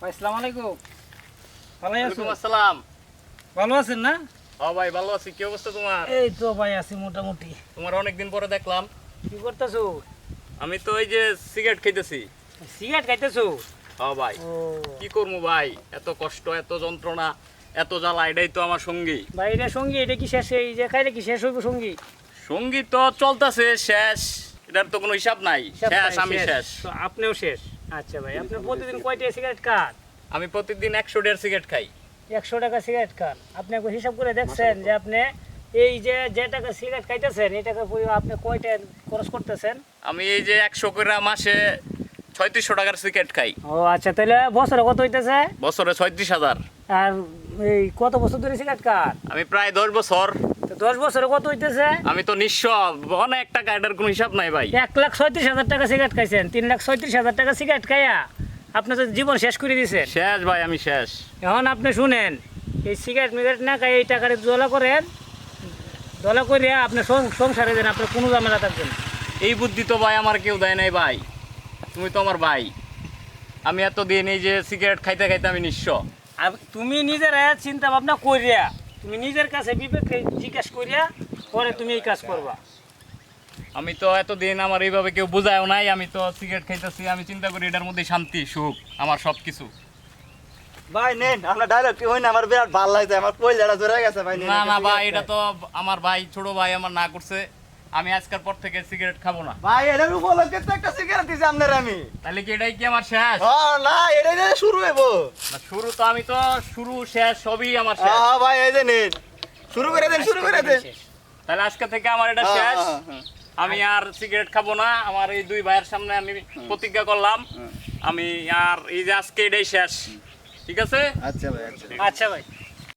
ভাই আসসালামু আলাইকুম। ভালো আছো? আসসালাম। ভালো আছেন না? ও ভাই ভালো আছি। কি অবস্থা তোমার? এই তো ভাই আছি মোটামুটি। তোমার অনেকদিন পরে দেখলাম। কি করতেছো? আমি তো এই যে সিগারেট খাইতেছি। সিগারেট খাইতেছো? ও ভাই। কি করব ভাই? এত কষ্ট এত যন্ত্রণা এত জ্বালা এটাই তো আমার সঙ্গী। ভাই এটা সঙ্গী এটা কি শেষ? এই যে খাইলে কি শেষ হইব সঙ্গী? সঙ্গী তো চলতেছে শেষ। এটার তো কোনো হিসাব নাই। শেষ আমি শেষ। আপনিও শেষ? আচ্ছা ভাই আপনি প্রতিদিন কয়টা সিগারেট খান? আমি প্রতিদিন একশো দেড় সিগারেট খাই। একশো টাকা সিগারেট খান। আপনি একবার হিসাব করে দেখছেন যে আপনি এই যে যে টাকা সিগারেট খাইতেছেন এই টাকা পরিমাণ আপনি কয়টা খরচ করতেছেন? আমি এই যে একশো করে মাসে ছয়ত্রিশশো টাকার সিগারেট খাই। ও আচ্ছা তাহলে বছরে কত হইতেছে? বছরে ছয়ত্রিশ হাজার। আর এই কত বছর ধরে সিগারেট খান? আমি প্রায় দশ বছর দশ বছরে কত হইতেছে? আমি তো নিঃস্ব অনেক টাকা এটার কোনো হিসাব নাই ভাই। এক লাখ ছয়ত্রিশ হাজার টাকা সিগারেট খাইছেন তিন লাখ ছয়ত্রিশ হাজার টাকা সিগারেট খাইয়া আপনি তো জীবন শেষ করে দিয়েছেন শেষ ভাই আমি শেষ। এখন আপনি শুনেন এই সিগারেট মিগারেট না খাই এই টাকাটা দোলা করেন দোলা করে আপনি সংসারে দেন আপনার কোনো ঝামেলা থাকবেন এই বুদ্ধি তো ভাই আমার কেউ দেয় নাই ভাই। তুমি তো আমার ভাই। আমি এতদিন এই যে সিগারেট খাইতে খাইতে আমি নিঃস্ব। আর তুমি নিজের চিন্তা ভাবনা করিয়া তুমি নিজের কাছে বিবেক জিজ্ঞাসা করিয়া পরে তুমি এই কাজ করবা। আমি তো এতদিন আমার এইভাবে কেউ বোঝায়ও নাই আমি তো সিগারেট খাইতেছি আমি চিন্তা করি এটার মধ্যে শান্তি সুখ আমার সব কিছু ভাই নেন আপনার ডায়লগ হই না? আমার বিরাট ভালো লাগছে আমার পয়লাটা জোরে গেছে ভাই না না ভাই এটা তো আমার ভাই ছোট ভাই আমার না করছে। আমি আজকের পর থেকে সিগারেট খাব না। ভাই এটার উপলক্ষে তো একটা সিগারেট দিছি আপনার আমি। তাহলে কি এটাই কি আমার শেষ? ও না এটা এটা শুরু হইব। না, শুরু তো আমি তো শুরু শেষ সবই আমার শেষ। হ্যাঁ ভাই এই যে নেন। শুরু করে দেন শুরু করে দেন। তাহলে আজকে থেকে আমার এটা শেষ। আমি আর সিগারেট খাব না। আমার এই দুই ভাইয়ের সামনে আমি প্রতিজ্ঞা করলাম। আমি আর এই যে আজকে এটাই শেষ। ঠিক আছে? আচ্ছা ভাই আচ্ছা। আচ্ছা ভাই।